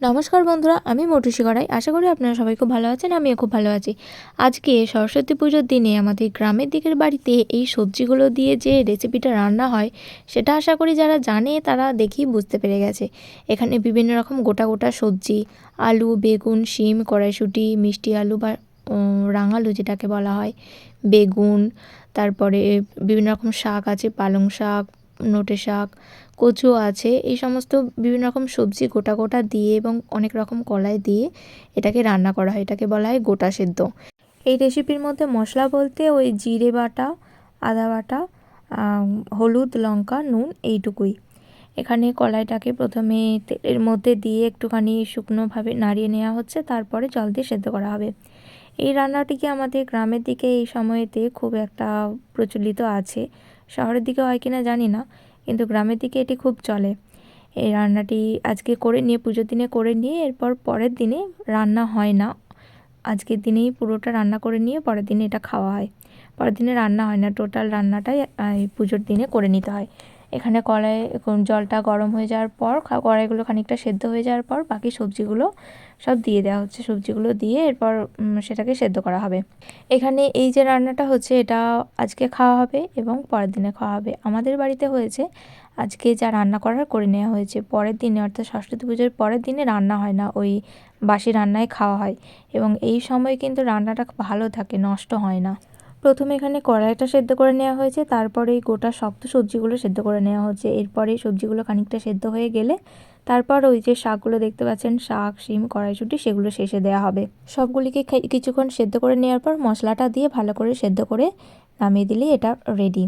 নমস্কার বন্ধুরা, আমি মটুসি গড়াই। আশা করি আপনারা সবাই খুব ভালো আছেন, আমিও খুব ভালো আছি। আজকে সরস্বতী পুজোর দিনে আমাদের গ্রামের দিকের বাড়িতে এই সবজিগুলো দিয়ে যে রেসিপিটা রান্না হয়, সেটা আশা করি যারা জানে তারা দেখেই বুঝতে পেরে গেছে। এখানে বিভিন্ন রকম গোটা গোটা সবজি, আলু, বেগুন, শিম, কড়াইশুঁটি, মিষ্টি আলু বা রাঙালু যেটাকে বলা হয়, বেগুন, তারপরে বিভিন্ন রকম শাক আছে, পালং শাক নোটে শাক কচু আছে। এই সমস্ত বিভিন্ন রকম সবজি গোটা গোটা দিয়ে এবং অনেক রকম কলাই দিয়ে এটাকে রান্না করা হয়। এটাকে বলা হয় গোটা সেদ্ধ। এই রেসিপির মধ্যে মশলা বলতে ওই জিরে বাটা, আদা বাটা হলুদ, লঙ্কা, নুন এইটুকুই। এখানে কলাইটাকে প্রথমে তেলের মধ্যে দিয়ে একটুখানি শুকনোভাবে নাড়িয়ে নেওয়া হচ্ছে। তারপরে জল দিয়ে সেদ্ধ করা হবে। এই রান্নাটিকে আমাদের গ্রামের দিকে এই সময়েতে খুব একটা প্রচলিত আছে? শহরের দিকে হয় কিনা জানি না, কিন্তু গ্রামের দিকে এটি খুব চলে। এই রান্নাটি আজকে করে নিয়ে, পুজোর দিনে করে নিয়ে, এরপর পরের দিনে রান্না হয় না। আজকের দিনেই পুরোটা রান্না করে নিয়ে পরের দিনে এটা খাওয়া হয়। পরের দিনে রান্না হয় না, টোটাল রান্নাটাই পুজোর দিনে করে নিতে হয়। এখানে কড়াই জলটা গরম হয়ে যাওয়ার পর কড়াইগুলো খানিকটা সেদ্ধ হয়ে যাওয়ার পর বাকি সবজিগুলো সব দিয়ে দেওয়া হচ্ছে। সবজিগুলো দিয়ে এরপর সেটাকে সেদ্ধ করা হবে। এখানে এই যে রান্নাটা হচ্ছে, এটা আজকে খাওয়া হবে এবং পরের দিনে খাওয়া হবে। আমাদের বাড়িতে হয়েছে, আজকে যা রান্না করার করে নেওয়া হয়েছে। পরের দিনে, অর্থাৎ সরস্বতী পুজোর পরের দিনে রান্না হয় না, ওই বাসি রান্নায় খাওয়া হয়। এবং এই সময় কিন্তু রান্নাটা ভালো থাকে, নষ্ট হয় না। প্রথমে এখানে কড়াইটা সেদ্ধ করে নেওয়া হয়েছে, তারপরে এই গোটা শক্ত সবজিগুলো সেদ্ধ করে নেওয়া হচ্ছে। এরপরে সবজিগুলো খানিকটা সেদ্ধ হয়ে গেলে তারপর ওই যে শাকগুলো দেখতে পাচ্ছেন, শাক, শিম, কড়াইশুঁটি, সেগুলো শেষে দেওয়া হবে। সবগুলিকে কিছুক্ষণ সেদ্ধ করে নেওয়ার পর মশলাটা দিয়ে ভালো করে সেদ্ধ করে নামিয়ে দিলেই এটা রেডি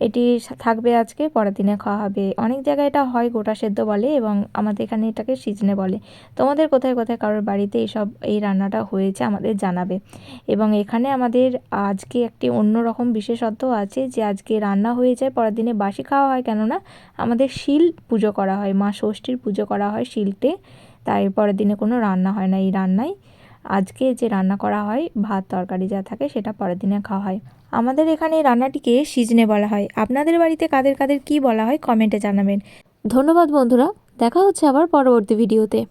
এটি থাকবে আজকে, পরের দিনে খাওয়া হবে। অনেক জায়গায় এটা হয়, গোটা সেদ্ধ বলে এবং আমাদের এখানে এটাকে সিজনে বলে। তোমাদের কোথায় কোথায় কারোর বাড়িতে এইসব এই রান্নাটা হয়েছে আমাদের জানাবে। এবং এখানে আমাদের আজকে একটি অন্য রকম বিশেষত্ব আছে যে, আজকে রান্না হয়ে যায়, পরের দিনে বাসি খাওয়া হয় কেননা, আমাদের শিল পুজো করা হয়, মা ষষ্ঠীর পুজো করা হয় শিলটে তাই পরের দিনে কোনো রান্না হয় না এই রান্নায়। আজকে যে রান্না করা হয়, ভাত, তরকারি যা থাকে সেটা পরের দিনে খাওয়া হয়। আমাদের এখানে রান্নাটিকে সিজনে বলা হয়। আপনাদের বাড়িতে কাদের কাদের কি বলা হয়, কমেন্টে জানাবেন। ধন্যবাদ বন্ধুরা, দেখা হচ্ছে আবার পরবর্তী ভিডিওতে।